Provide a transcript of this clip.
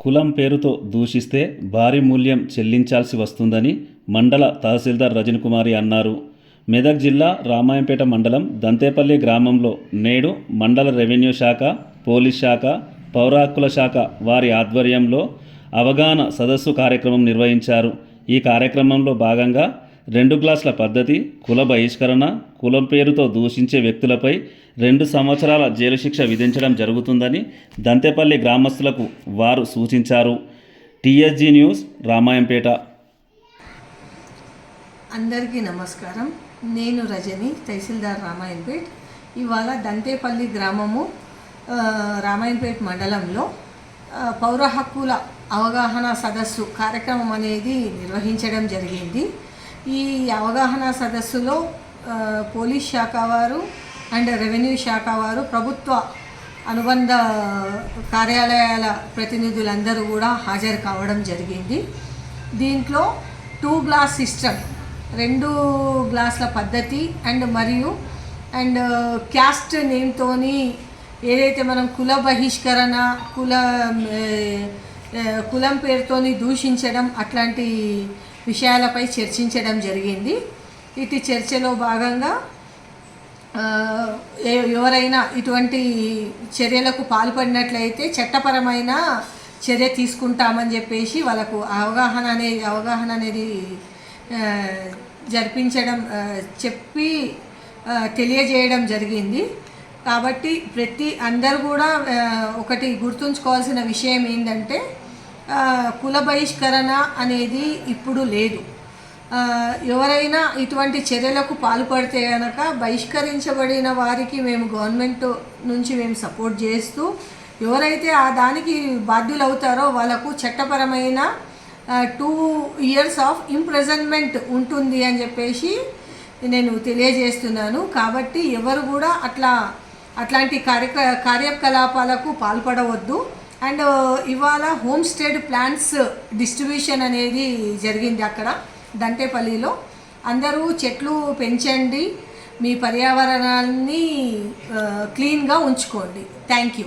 కులం పేరుతో దూషిస్తే భారీ మూల్యం చెల్లించాల్సి వస్తుందని మండల తహసీల్దార్ రజనకుమారి అన్నారు. మెదక్ జిల్లా రామాయంపేట మండలం దంతేపల్లి గ్రామంలో నేడు మండల రెవెన్యూ శాఖ పోలీస్ శాఖ పౌర హక్కుల శాఖ వారి ఆధ్వర్యంలో అవగాహన సదస్సు కార్యక్రమం నిర్వహించారు. ఈ కార్యక్రమంలో భాగంగా రెండు గ్లాసుల పద్ధతి కుల బహిష్కరణ కులం పేరుతో దూషించే వ్యక్తులపై రెండు సంవత్సరాల జైలు శిక్ష విధించడం జరుగుతుందని దంతేపల్లి గ్రామస్తులకు వారు సూచించారు. TSG news Ramayampet. అందరికీ నమస్కారం. నేను రజని తహసీల్దార్ రామాయణపేట్ ఇవాళ దంతేపల్లి గ్రామము రామాయణపేట్ మండలంలో పౌర హక్కుల అవగాహన సదస్సు కార్యక్రమం అనేది నిర్వహించడం జరిగింది. ఈ అవగాహన సదస్సులో పోలీస్ శాఖ వారు అండ్ రెవెన్యూ శాఖ వారు ప్రభుత్వ అనుబంధ కార్యాలయాల ప్రతినిధులందరూ కూడా హాజరు కావడం జరిగింది. దీంట్లో టూ గ్లాస్ సిస్టమ్ రెండు గ్లాసుల పద్ధతి అండ్ మరియు అండ్ క్యాస్ట్ నేమ్తోని ఏదైతే మనం కుల బహిష్కరణ కుల కులం పేరుతోని దూషించడం అట్లాంటి విషయాలపై చర్చించడం జరిగింది. ఇటు చర్చలో భాగంగా ఎవరైనా ఇటువంటి చర్యలకు పాల్పడినట్లయితే చట్టపరమైన చర్య తీసుకుంటామని చెప్పేసి వాళ్ళకు అవగాహన అనేది అవగాహన అనేది జరిపించడం చెప్పి తెలియజేయడం జరిగింది. కాబట్టి ప్రతి అందరు కూడా ఒకటి గుర్తుంచుకోవాల్సిన విషయం ఏంటంటే కుల బహిష్కరణ అనేది ఇప్పుడు లేదు. ఎవరైనా ఇటువంటి చర్యలకు పాల్పడితే కనుక బహిష్కరించబడిన వారికి మేము గవర్నమెంట్ నుంచి మేము సపోర్ట్ చేస్తూ ఎవరైతే ఆ దానికి బాధ్యులవుతారో వాళ్ళకు చట్టపరమైన టూ ఇయర్స్ ఆఫ్ ఇంప్రెజన్మెంట్ ఉంటుంది అని చెప్పేసి నేను తెలియజేస్తున్నాను. కాబట్టి ఎవరు కూడా అట్లా అట్లాంటి కార్య కార్యకలాపాలకు పాల్పడవద్దు. అండ్ ఇవాళ హోమ్ స్టేడ్ ప్లాంట్స్ డిస్ట్రిబ్యూషన్ అనేది జరిగింది అక్కడ దంటేపల్లిలో. అందరూ చెట్లు పెంచండి మీ పర్యావరణాన్ని క్లీన్గా ఉంచుకోండి. Thank you.